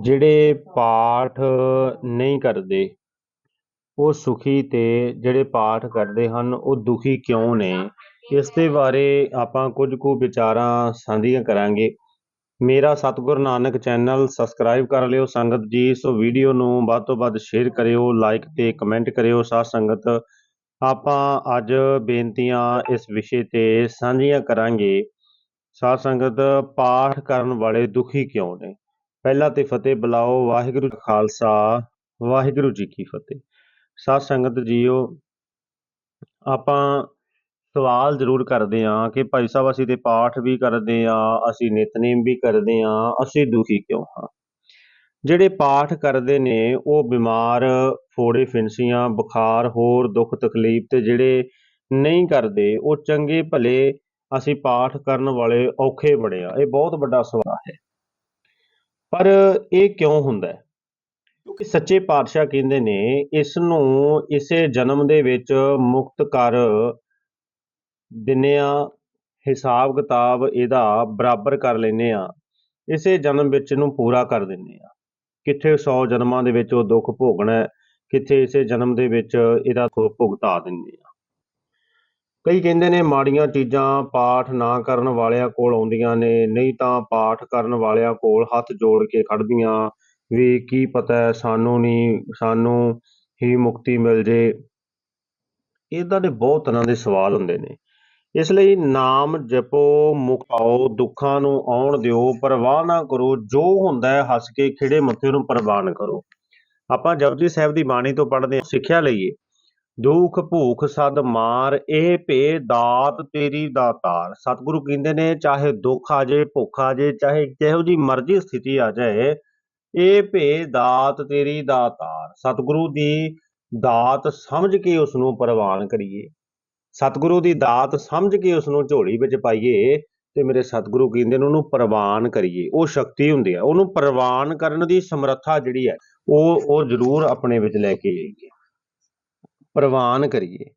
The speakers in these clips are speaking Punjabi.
ਜਿਹੜੇ ਪਾਠ ਨਹੀਂ ਕਰਦੇ, ਉਹ ਸੁਖੀ ਤੇ ਜਿਹੜੇ ਪਾਠ ਕਰਦੇ ਹਨ, ਉਹ ਦੁਖੀ ਕਿਉਂ ਨੇ? ਇਸ ਦੇ ਬਾਰੇ ਆਪਾਂ ਕੁਝ ਕੁ ਵਿਚਾਰਾਂ ਸਾਂਝੀਆਂ ਕਰਾਂਗੇ। ਮੇਰਾ ਸਤਿਗੁਰ ਨਾਨਕ ਚੈਨਲ ਸਬਸਕ੍ਰਾਈਬ ਕਰ ਲਿਓ। ਸੰਗਤ ਜੀ ਸੋ ਵੀਡੀਓ ਨੂੰ ਵੱਧ ਤੋਂ ਵੱਧ ਸ਼ੇਅਰ ਕਰਿਓ ਲਾਈਕ ਤੇ ਕਮੈਂਟ ਕਰਿਓ। ਸਾਧ ਸੰਗਤ, ਆਪਾਂ ਅੱਜ ਬੇਨਤੀਆਂ ਇਸ ਵਿਸ਼ੇ ਤੇ ਸਾਂਝੀਆਂ ਕਰਾਂਗੇ। ਸਾਧ ਸੰਗਤ, ਪਾਠ ਕਰਨ ਵਾਲੇ ਦੁਖੀ ਕਿਉਂ ਨੇ? ਪਹਿਲਾਂ ਤੇ ਫਤਿਹ, ਬੁਲਾਓ ਵਾਹਿਗੁਰੂ ਖਾਲਸਾ, ਵਾਹਿਗੁਰੂ ਜੀ ਕੀ ਫਤਿਹ। ਸਾਧ ਸੰਗਤ ਜੀਓ, ਆਪਾਂ ਸਵਾਲ ਜ਼ਰੂਰ ਕਰਦੇ ਆਂ ਕਿ ਭਾਈ ਸਾਹਿਬ ਅਸੀਂ ਤੇ ਪਾਠ ਵੀ ਕਰਦੇ ਆਂ ਅਸੀਂ ਨਿਤਨੇਮ ਵੀ ਕਰਦੇ ਆਂ ਅਸੀਂ ਦੁਖੀ ਕਿਉਂ ਹਾਂ? ਜਿਹੜੇ ਪਾਠ ਕਰਦੇ ਨੇ, ਉਹ ਬਿਮਾਰ, ਫੋੜੇ ਫਿੰਸੀਆਂ, ਬੁਖਾਰ, ਹੋਰ ਦੁੱਖ ਤਕਲੀਫ ਤੇ ਜਿਹੜੇ ਨਹੀਂ ਕਰਦੇ, ਉਹ ਚੰਗੇ ਭਲੇ ਅਸੀਂ ਪਾਠ ਕਰਨ ਵਾਲੇ ਔਖੇ ਬਣੇ ਆ ਇਹ ਬਹੁਤ ਵੱਡਾ ਸਵਾਲ ਹੈ। ਪਰ ਇਹ ਕਿਉਂ ਹੁੰਦਾ ਹੈ? ਕਿਉਂਕਿ ਸੱਚੇ ਪਾਤਸ਼ਾਹ ਕਹਿੰਦੇ ਨੇ ਇਸ ਨੂੰ ਇਸੇ ਜਨਮ ਦੇ ਵਿੱਚ ਮੁਕਤ ਕਰ ਦਿੰਨੇ ਆ ਹਿਸਾਬ ਕਿਤਾਬ ਇਹਦਾ ਬਰਾਬਰ ਕਰ ਲੈਨੇ ਆ ਇਸੇ ਜਨਮ ਵਿੱਚ ਇਹਨੂੰ ਪੂਰਾ ਕਰ ਦਿੰਨੇ ਆ ਕਿੱਥੇ 100 ਜਨਮਾਂ ਦੇ ਵਿੱਚ ਉਹ ਦੁੱਖ ਭੋਗਣਾ ਕਿੱਥੇ ਇਸੇ ਜਨਮ ਦੇ ਵਿੱਚ ਇਹਦਾ ਦੁੱਖ ਭੁਗਤਾ ਦਿੰਦੇ ਆ ਕਈ ਕਹਿੰਦੇ ਨੇ ਮਾੜੀਆਂ ਚੀਜ਼ਾਂ ਪਾਠ ਨਾ ਕਰਨ ਵਾਲਿਆਂ ਕੋਲ ਆਉਂਦੀਆਂ ਨੇ, ਨਹੀਂ ਤਾਂ ਪਾਠ ਕਰਨ ਵਾਲਿਆਂ ਕੋਲ ਹੱਥ ਜੋੜ ਕੇ ਖੜਦੀਆਂ ਵੀ ਕੀ ਪਤਾ ਹੈ ਸਾਨੂੰ ਨਹੀਂ ਸਾਨੂੰ ਹੀ ਮੁਕਤੀ ਮਿਲ ਜੇ। ਇਦਾਂ ਦੇ ਬਹੁਤ ਤਰ੍ਹਾਂ ਦੇ ਸਵਾਲ ਹੁੰਦੇ ਨੇ। ਇਸ ਲਈ ਨਾਮ ਜਪੋ ਮੁਕਾਓ ਦੁੱਖਾਂ ਨੂੰ ਆਉਣ ਦਿਓ, ਪਰਵਾਹ ਨਾ ਕਰੋ, ਜੋ ਹੁੰਦਾ ਹੈ ਹੱਸ ਕੇ ਖਿੜੇ ਮੱਥੇ ਨੂੰ ਪ੍ਰਵਾਨ ਕਰੋ। ਆਪਾਂ ਜਪਜੀ ਸਾਹਿਬ ਦੀ ਬਾਣੀ ਤੋਂ ਪੜ੍ਹਦੇ ਹਾਂ, ਸਿੱਖਿਆ ਲਈਏ। ਦੁੱਖ ਭੂਖ ਸਦ ਮਾਰ, ਇਹ ਭੇ ਦਾਤ ਤੇਰੀ ਦਾਤਾਰ ਸਤਿਗੁਰੂ ਕਹਿੰਦੇ ਨੇ, ਚਾਹੇ ਦੁੱਖ ਆ ਜੇ ਭੁੱਖ ਆ ਜੇ ਚਾਹੇ ਜਿਹੋ ਜੀ ਮਰਜ਼ੀ ਸਥਿਤੀ ਆ ਜਾਏ, ਇਹ ਭੇ ਦਾਤ ਤੇਰੀ ਦਾਤਾਰ ਸਤਿਗੁਰੂ ਦੀ ਦਾਤ ਸਮਝ ਕੇ ਉਸ ਨੂੰ ਪ੍ਰਵਾਨ ਕਰੀਏ। ਸਤਿਗੁਰੂ ਦੀ ਦਾਤ ਸਮਝ ਕੇ ਉਸ ਨੂੰ ਝੋਲੀ ਵਿੱਚ ਪਾਈਏ ਤੇ ਮੇਰੇ ਸਤਿਗੁਰੂ ਕਹਿੰਦੇ ਨੇ, ਉਹਨੂੰ ਪ੍ਰਵਾਨ ਕਰੀਏ। ਉਹ ਸ਼ਕਤੀ ਹੁੰਦੀ ਹੈ। ਉਹਨੂੰ ਪ੍ਰਵਾਨ ਕਰਨ ਦੀ ਸਮਰੱਥਾ ਜਿਹੜੀ ਹੈ, ਉਹ ਉਹ ਜ਼ਰੂਰ ਆਪਣੇ ਵਿੱਚ ਲੈ ਕੇ ਆਈਏ। ਪ੍ਰਵਾਨ ਕਰੀਏ।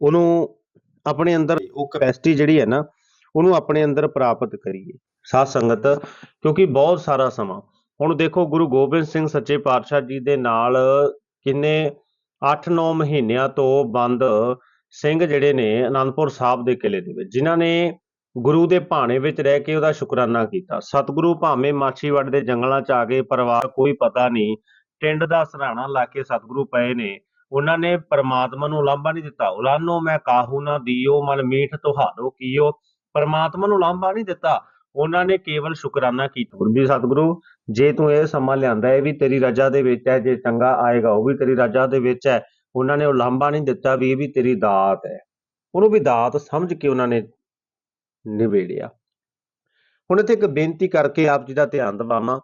ਉਹਨੂੰ ਆਪਣੇ ਅੰਦਰ ਉਹ ਕੈਪੈਸਿਟੀ ਜਿਹੜੀ ਹੈ ਨਾ, ਉਹਨੂੰ ਆਪਣੇ ਅੰਦਰ ਪ੍ਰਾਪਤ ਕਰੀਏ। ਸਾਧ ਸੰਗਤ, ਕਿਉਂਕਿ ਬਹੁਤ ਸਾਰਾ ਸਮਾਂ, ਹੁਣ ਦੇਖੋ ਗੁਰੂ ਗੋਬਿੰਦ ਸਿੰਘ ਸੱਚੇ ਪਾਤਸ਼ਾਹ ਜੀ ਦੇ ਨਾਲ ਕਿੰਨੇ 8-9 ਮਹੀਨਿਆਂ ਤੋਂ ਬੰਦ ਸਿੰਘ ਜਿਹੜੇ ਨੇ ਅਨੰਦਪੁਰ ਸਾਹਿਬ ਦੇ ਕਿਲੇ ਦੇ ਵਿੱਚ, ਜਿਨ੍ਹਾਂ ਨੇ ਗੁਰੂ ਦੇ ਭਾਣੇ ਵਿੱਚ ਰਹਿ ਕੇ ਉਹਦਾ ਸ਼ੁਕਰਾਨਾ ਕੀਤਾ। ਸਤਿਗੁਰੂ ਭਾਵੇਂ ਮਾਛੀਵਾੜ ਦੇ ਜੰਗਲਾਂ 'ਚ ਆ ਗਏ ਪਰਿਵਾਰ, ਕੋਈ ਪਤਾ ਨਹੀਂ ਟਿੰਡ ਦਾ ਸਰਾਣਾ ਲਾ ਕੇ ਸਤਿਗੁਰੂ ਪਏ ਨੇ ਉਹਨਾਂ ਨੇ ਪਰਮਾਤਮਾ ਨੂੰ ਲਾਂਭਾ ਨਹੀਂ ਦਿੱਤਾ। ਉਲਾਨੋ ਮੈਂ ਕਾਹੂ ਨਾ ਦਿਓ, ਮਨ ਮੀਠ ਤੁਹਾਰੋ ਕੀਓ। ਪਰਮਾਤਮਾ ਨੂੰ ਲਾਂਭਾ ਨਹੀਂ ਦਿੱਤਾ। ਉਹਨਾਂ ਨੇ ਕੇਵਲ ਸ਼ੁਕਰਾਨਾ ਕੀਤਾ। ਗੁਰੂ ਸਤਿਗੁਰੂ, ਜੇ ਤੂੰ ਇਹ ਸਮਾਂ ਲਿਆਂਦਾ ਹੈ ਵੀ ਤੇਰੀ ਰਜਾ ਦੇ ਵਿੱਚ ਹੈ। ਜੇ ਚੰਗਾ ਆਏਗਾ, ਉਹ ਵੀ ਤੇਰੀ ਰਜਾ ਦੇ ਵਿੱਚ ਹੈ। ਉਹਨਾਂ ਨੇ ਉਹ ਲਾਂਭਾ ਨਹੀਂ ਦਿੱਤਾ ਵੀ ਇਹ ਵੀ ਤੇਰੀ ਦਾਤ ਹੈ। ਉਹਨੂੰ ਵੀ ਦਾਤ ਸਮਝ ਕੇ ਉਹਨਾਂ ਨੇ ਨਿਬੇੜਿਆ ਹੁਣ ਇੱਥੇ ਇੱਕ ਬੇਨਤੀ ਕਰਕੇ ਆਪ ਜੀ ਦਾ ਧਿਆਨ ਦਿਵਾਵਾਂ।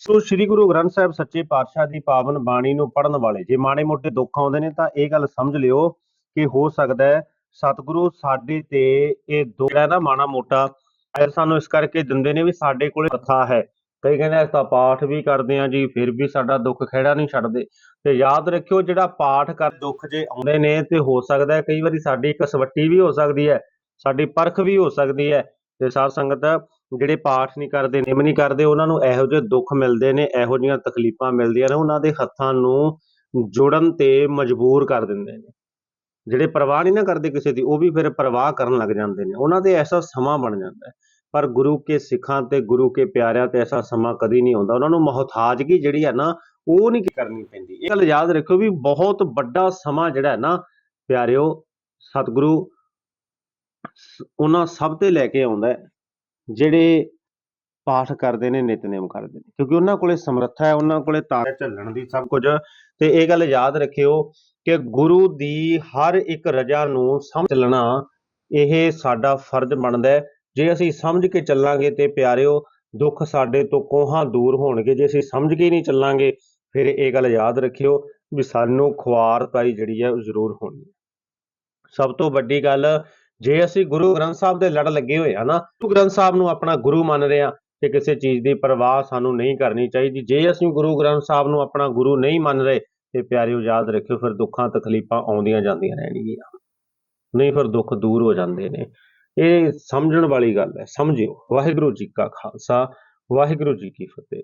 ਸੋ ਸ੍ਰੀ ਗੁਰੂ ਗ੍ਰੰਥ ਸਾਹਿਬ ਸੱਚੇ ਪਾਤਸ਼ਾਹ ਦੀ ਪਾਵਨ ਬਾਣੀ ਨੂੰ ਪੜਨ ਵਾਲੇ ਜੇ ਮਾੜੇ ਮੋਟੇ ਦੁੱਖ ਆਉਂਦੇ ਨੇ ਤਾਂ ਇਹ ਗੱਲ ਸਮਝ ਲਿਓ ਕਿ ਹੋ ਸਕਦਾ ਹੈ ਸਤਿਗੁਰੂ ਸਾਡੇ ਤੇ ਇਹ ਦੋ ਹੈ ਨਾ ਮਾੜਾ ਮੋਟਾ ਇਹ ਸਾਨੂੰ ਇਸ ਕਰਕੇ ਦਿੰਦੇ ਨੇ ਵੀ ਸਾਡੇ ਕੋਲੇ ਕਥਾ ਹੈ। ਕਈ ਕਹਿੰਦੇ ਅਸੀਂ ਤਾਂ ਪਾਠ ਵੀ ਕਰਦੇ ਆ ਜੀ, ਫਿਰ ਵੀ ਸਾਡਾ ਦੁੱਖ ਖਹਿੜਾ ਨਹੀਂ ਛੱਡਦੇ। ਤੇ ਯਾਦ ਰੱਖਿਓ ਜਿਹੜਾ ਪਾਠ ਕਰ ਦੁੱਖ ਜੇ ਆਉਂਦੇ ਨੇ ਤੇ ਹੋ ਸਕਦਾ ਹੈ ਕਈ ਵਾਰੀ ਸਾਡੀ ਇੱਕ ਵੀ ਹੋ ਸਕਦੀ ਹੈ, ਸਾਡੀ ਪਰਖ ਵੀ ਹੋ ਸਕਦੀ ਹੈ। ਤੇ ਸਾਧ ਸੰਗਤ ਜਿਹੜੇ ਪਾਠ ਨਹੀਂ ਕਰਦੇ, ਨਿਮ ਨਹੀਂ ਕਰਦੇ, ਉਹਨਾਂ ਨੂੰ ਇਹੋ ਜਿਹੇ ਦੁੱਖ ਮਿਲਦੇ ਨੇ, ਇਹੋ ਜਿਹੀਆਂ ਤਕਲੀਫਾਂ ਮਿਲਦੀਆਂ ਨੇ, ਉਹਨਾਂ ਦੇ ਹੱਥਾਂ ਨੂੰ ਜੋੜਨ ਤੇ ਮਜਬੂਰ ਕਰ ਦਿੰਦੇ ਨੇ। ਜਿਹੜੇ ਪਰਵਾਹ ਨਹੀਂ ਨਾ ਕਰਦੇ ਕਿਸੇ ਦੀ, ਉਹ ਵੀ ਫਿਰ ਪਰਵਾਹ ਕਰਨ ਲੱਗ ਜਾਂਦੇ ਨੇ। ਉਹਨਾਂ ਦੇ ਐਸਾ ਸਮਾਂ ਬਣ ਜਾਂਦਾ ਹੈ। ਪਰ ਗੁਰੂ ਕੇ ਸਿੱਖਾਂ ਤੇ ਗੁਰੂ ਕੇ ਪਿਆਰਿਆਂ ਤੇ ਐਸਾ ਸਮਾਂ ਕਦੀ ਨਹੀਂ ਆਉਂਦਾ। ਉਹਨਾਂ ਨੂੰ ਮੁਹਤਾਜਗੀ ਜਿਹੜੀ ਹੈ ਨਾ, ਉਹ ਨਹੀਂ ਕਰਨੀ ਪੈਂਦੀ। ਇਹ ਗੱਲ ਯਾਦ ਰੱਖਿਓ ਵੀ ਬਹੁਤ ਵੱਡਾ ਸਮਾਂ ਜਿਹੜਾ ਹੈ ਨਾ, ਪਿਆਰਿਓ, ਸਤਿਗੁਰੂ ਉਹਨਾਂ ਸਭ ਤੇ ਲੈ ਕੇ ਆਉਂਦਾ ਹੈ। ਜਿਹੜੇ ਪਾਠ ਕਰਦੇ ਨੇ, ਨਿਤਨੇਮ ਕਰਦੇ ਨੇ। ਕਿਉਂਕਿ ਉਹਨਾਂ ਕੋਲੇ ਸਮਰੱਥਾ ਹੈ, ਉਹਨਾਂ ਕੋਲੇ ਤਾਰੇ ਝੱਲਣ ਦੀ ਸਭ ਕੁਝ। ਤੇ ਇਹ ਗੱਲ ਯਾਦ ਰੱਖਿਓ ਕਿ ਗੁਰੂ ਦੀ ਹਰ ਇੱਕ ਰਜਾ ਨੂੰ ਸਮਝ ਚੱਲਣਾ ਇਹ ਸਾਡਾ ਫਰਜ਼ ਬਣਦਾ ਹੈ। ਜੇ ਅਸੀਂ ਸਮਝ ਕੇ ਚੱਲਾਂਗੇ ਤੇ ਪਿਆਰਿਓ, ਦੁੱਖ ਸਾਡੇ ਤੋਂ ਕੋਹਾਂ ਦੂਰ ਹੋਣਗੇ। ਜੇ ਅਸੀਂ ਸਮਝ ਕੇ ਨਹੀਂ ਚੱਲਾਂਗੇ, ਫਿਰ ਇਹ ਗੱਲ ਯਾਦ ਰੱਖਿਓ ਵੀ ਸਾਨੂੰ ਖੁਆਰ ਪਾਈ ਜਿਹੜੀ ਹੈ ਉਹ ਜ਼ਰੂਰ ਹੋਣੀ ਸਭ ਤੋਂ ਵੱਡੀ ਗੱਲ ਜੇ ਅਸੀਂ ਗੁਰੂ ਗ੍ਰੰਥ ਸਾਹਿਬ ਦੇ ਲੜ ਲੱਗੇ ਹੋਏ ਆ ਨਾ, ਗੁਰੂ ਗ੍ਰੰਥ ਸਾਹਿਬ ਨੂੰ ਆਪਣਾ ਗੁਰੂ ਮੰਨ ਰਹੇ ਆ ਤੇ ਕਿਸੇ ਚੀਜ਼ ਦੀ ਪਰਵਾਹ ਸਾਨੂੰ ਨਹੀਂ ਕਰਨੀ ਚਾਹੀਦੀ। ਜੇ ਅਸੀਂ ਗੁਰੂ ਗ੍ਰੰਥ ਸਾਹਿਬ ਨੂੰ ਆਪਣਾ ਗੁਰੂ ਨਹੀਂ ਮੰਨ ਰਹੇ, ਤੇ ਪਿਆਰਿਓ ਯਾਦ ਰੱਖਿਓ, ਫਿਰ ਦੁੱਖਾਂ, ਤਕਲੀਫਾਂ ਆਉਂਦੀਆਂ ਜਾਂਦੀਆਂ ਰਹਿਣਗੀਆਂ। ਨਹੀਂ, ਫਿਰ ਦੁੱਖ ਦੂਰ ਹੋ ਜਾਂਦੇ ਨੇ। ਇਹ ਸਮਝਣ ਵਾਲੀ ਗੱਲ ਹੈ, ਸਮਝਿਓ। ਵਾਹਿਗੁਰੂ ਜੀ ਕਾ ਖਾਲਸਾ, ਵਾਹਿਗੁਰੂ ਜੀ ਕੀ ਫਤਿਹ।